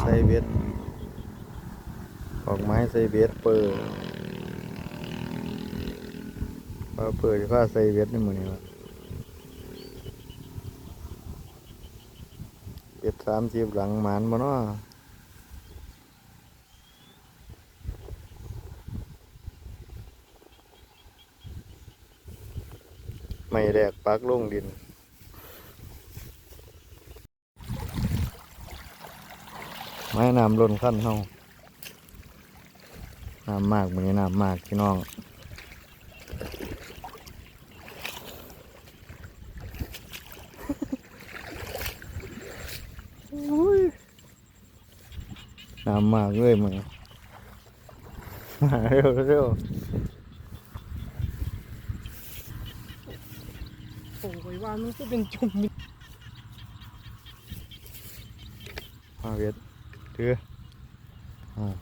ใส่เบ็ดออกไม้ใส่เบ็ดเปิดพอเปิดก็ใส่เบ็ดในมือนี่วะเบ็ดสามสิบหลังหมานบ่เนาะไม่แรกปักลงดิน ไม้น้ำล้นขั้นเฮาน้ำมากมือนี้น้ำมากพี่น้องอุ้ยน้ำมากเลยมึงมาเร็วเร็วโอ้ยว่ามันก็เป็นจุ่มมิมาเวียด ถืออ่า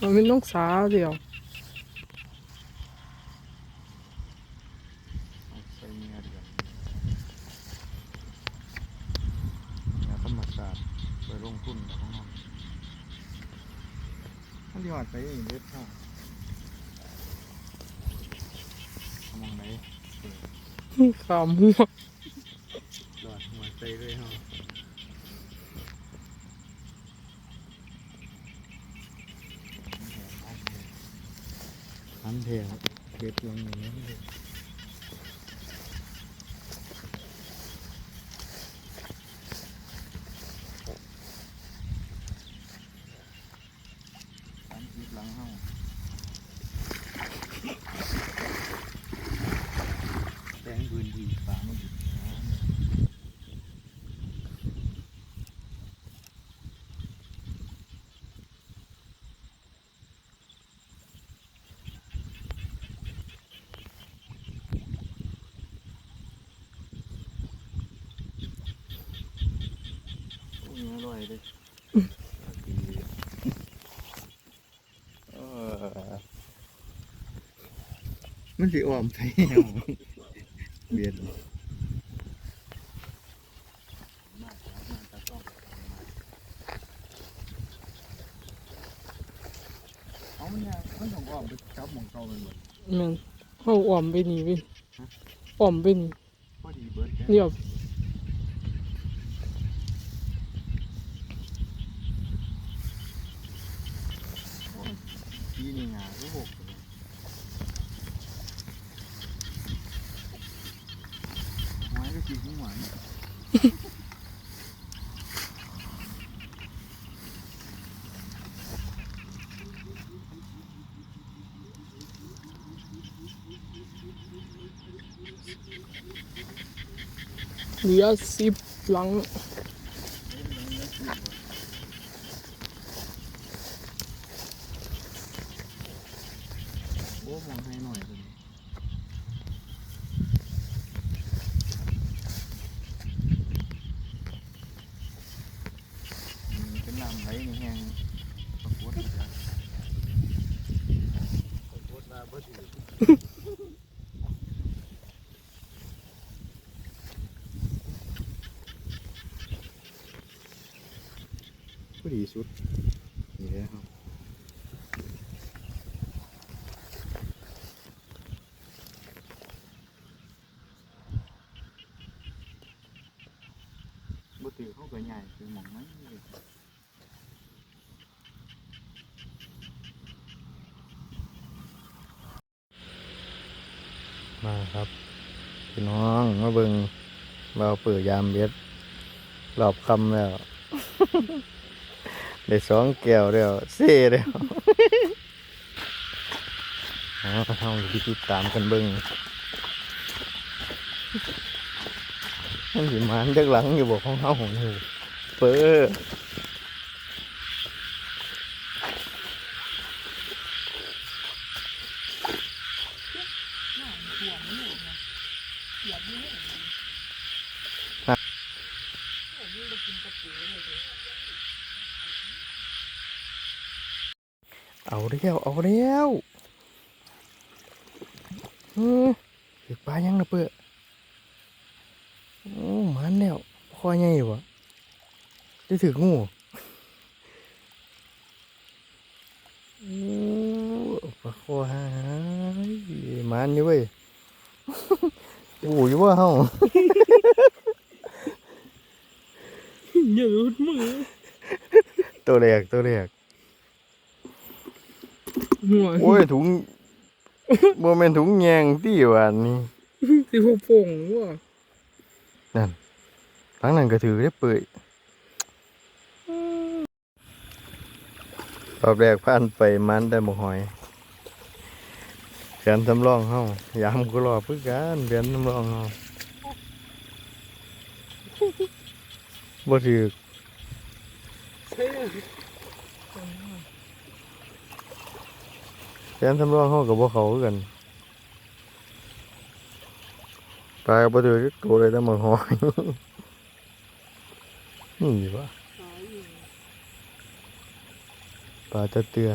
มันเป็นน้องสาวเดียวใส่เมียเดียวแล้วก็มาสาดไปลงทุนกับน้องมันยอดไปอีกเล็ดเท่าเอามองไหนขามหัว หลอดหัวใจเลยเฮา อันเทียเก็บลงอย่างนี้เลยสามสิบหลังเฮาแดงพื้นที่ฝามันอยู่น้ำ โอ้ยอร่อยเลยเออมันสิอ้อมไทยเบียดเอามันเนี่ยมันต้องอ้อมไปจับหมองเก่ามันหมดมันเขาอ่อมไปนี่เวิอ่อมไปนี่พอดีเบิร์ดแกเดี๋ยว ปีนี่งาทุกหกไม้ก็จีบหวานเหลือสิบหลัง โอ้มองให้หน่อยตัวนี้อืมเป็นลำไรนี่แห้งปรากฏจ้ะปรากฏว่าบ่ถือผู้ ดีสุด นี่แหละครับบ่ถือเขาก็ใหญ่คือหมองนั้นมาครับพี่น้องมาเบิงเราเปิดยามเบ็ดรอบคำแล้ว ได้สองแก้วแล้วเซ่แล้วอ๋อเฮาสิติดตามกันเบิงมันสิมานจักหลังอยู่บอกของเฮาของเฮาเปิด เอาเร็วเอาเร็วเออถือปลายังนะเปื่อโอ้มาใหญ่บ่ได้ถืองูโอ้ปลาคอหายมันอยู่เว้ยโอ้ยว่าเฮาอย่าลุดมือตัวแรกตัวแรก หัวโอ้ยถุงโมเมนถุงแยงที่ว่านี่สิพวกโป่งว่ะทั้งนั้นก็ถือได้เปื่อยรอบแรกผ่านไปมันได้หมกหอยแผนสำรองเฮายามก็รอเพื่อกันแผนสำรองเฮาบ่ถือ ใช่ แผนสำรองเฮากับบ่เขาคือกันปลาก็บ่ถือตัวเลยแต่หมกหอยนี่วะปลาตะเตือ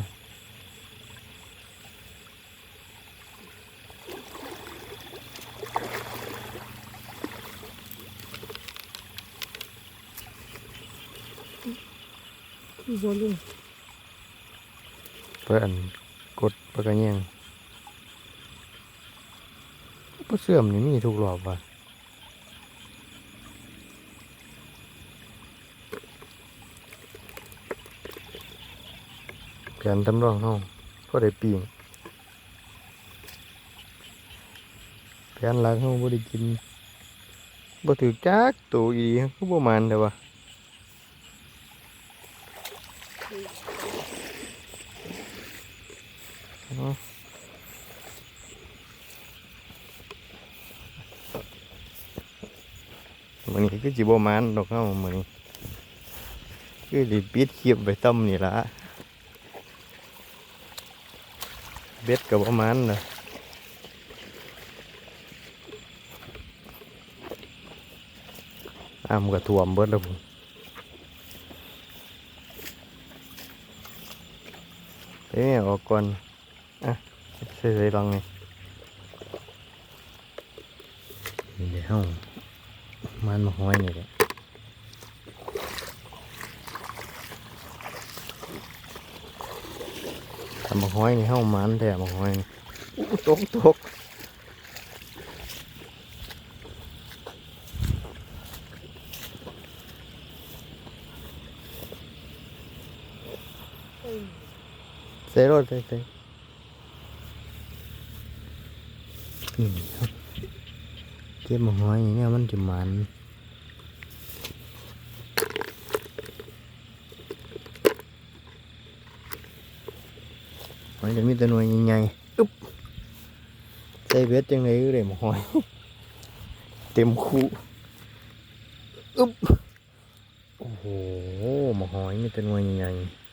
คือบอลลูนเพื่อน กดปากกาแยงปลาเสื่อมนี่มีทุกรอบว่ะแผนตำรองเฮาก็ได้ปีงแผนหลักเฮาบ่ได้กินบ่ถือจักตัวอีหลีคือบ่มันเด้อวะอ๋อ มื้อนี้คือสิบ่มันดอกเฮามื้อนี้คือสิปิดคลิปไว้ต่ำนี่ล่ะเบ็ดก็บ่มันน่ะอ้ามก็ท่วมเบิดแล้วพุ่นเอ้ยออกก่อนอะใส่ๆลองไงนี่เดี๋ยวเฮา มันมาห้อยนี่แหละทำมาห้อยนี่เฮ้ามันแต่มาห้อยนี่อู้ตกตกเซ่รถเซ่เซ่นี่ครับ เก็บมาหอยเนี่ยมันจะมันมันจะมีแต่หน่วยใหญ่ๆอึ๊บใส่เบ็ดจังเลยเลยมาหอย เต็มคู่อึ๊บโอ้โหมาหอยมีแต่หน่วยใหญ่ๆ